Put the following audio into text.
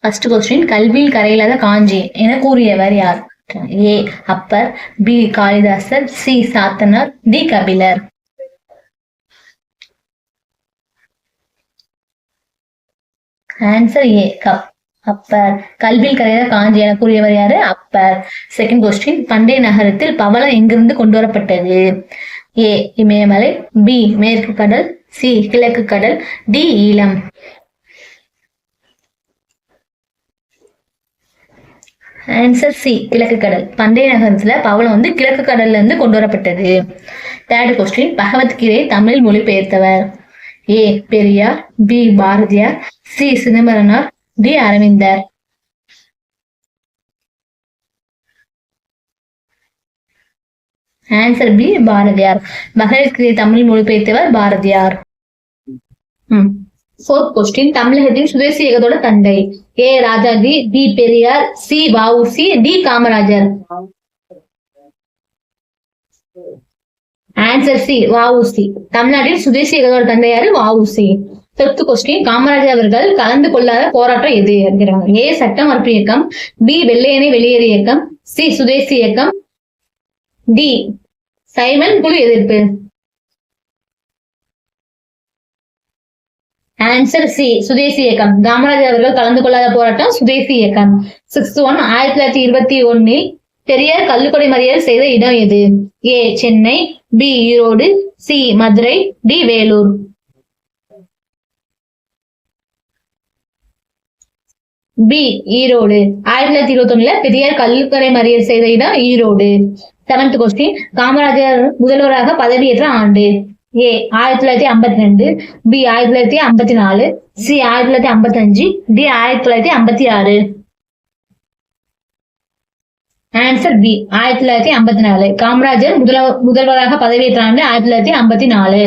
First question கல்வியில் கரையில்லாத காஞ்சி என கூறியவர் யார்? A. Appar B. Kalidasar C. Sathanar D. Kabilar. Answer A cup Appar. கல்வியில் கரையாத காஞ்சி என கூறியவர் யாரு? அப்பர். செகண்ட் கொஸ்டின் பண்டைய நகரத்தில் பவளம் எங்கிருந்து கொண்டு வரப்பட்டது ஏ இமயமலை பி மேற்கு கடல் சி கிழக்கு கடல் டி ஈழம். ஆன்சர் சி கிழக்கு கடல். பண்டைய நகரத்துல பவளம் வந்து கிழக்கு கடல்ல இருந்து கொண்டு வரப்பட்டது. தேர்ட் கொஸ்டின் பகவத்கீதை தமிழில் மொழிபெயர்த்தவர். A Periyar B Bharathiyar C Chidambaranar D Aravindar. Answer B Bharathiyar. Bhagavad Gita Tamil மொழிபெயர்த்தவர் Bharathiyar. Fourth question தமிழகத்தின் சுதேசி இயக்கத்தோட தந்தை. A. Rajaji D Periyar C. VOC D. Kamarajar. Answer C VOC. தமிழ்நாட்டின் சுதேசி இயக்கத்தோட தந்தை யாரு? வஉசி. ஃபிஃப்த் கொஸ்டின் காமராஜர் அவர்கள் கலந்து கொள்ளாத போராட்டம் எது என்கிறாங்க? ஏ. சட்டம் மறுப்பு இயக்கம் பி. வெள்ளையனை வெளியேறு இயக்கம் சி. சுதேசி இயக்கம் டி. சைமன் குழு எதிர்ப்பு. ஆன்சர் சி சுதேசி இயக்கம். காமராஜர் அவர்கள் கலந்து கொள்ளாத போராட்டம் சுதேசி இயக்கம். சிக்ஸ்த் ஒன் ஆயிரத்தி தொள்ளாயிரத்தி இருபத்தி ஒன்னில் பெரியார் கல்லுக்கொடை மறியல் செய்த இடம் எது? A Chennai B Erode C Madurai D Vellore. B Erode. ஆயிரத்தி தொள்ளாயிரத்தி இருபத்தி ஒண்ணுல பெரியார் கல்லுக்கரை மறியல் செய்த இடம் ஈரோடு. செவன்த் கொஸ்டின் காமராஜர் முதல்வராக பதவியேற்ற ஆண்டு. ஏ ஆயிரத்தி தொள்ளாயிரத்தி ஐம்பத்தி ரெண்டு பி ஆயிரத்தி தொள்ளாயிரத்தி ஐம்பத்தி நாலு சி ஆயிரத்தி தொள்ளாயிரத்தி ஐம்பத்தி அஞ்சு டி ஆயிரத்தி தொள்ளாயிரத்தி ஐம்பத்தி ஆறு. ஆன்சர் பி ஆயிரத்தி தொள்ளாயிரத்தி ஐம்பத்தி நாலு. காமராஜர் முதல்வராக பதவியேற்ற ஆண்டு ஆயிரத்தி தொள்ளாயிரத்தி ஐம்பத்தி நாலு.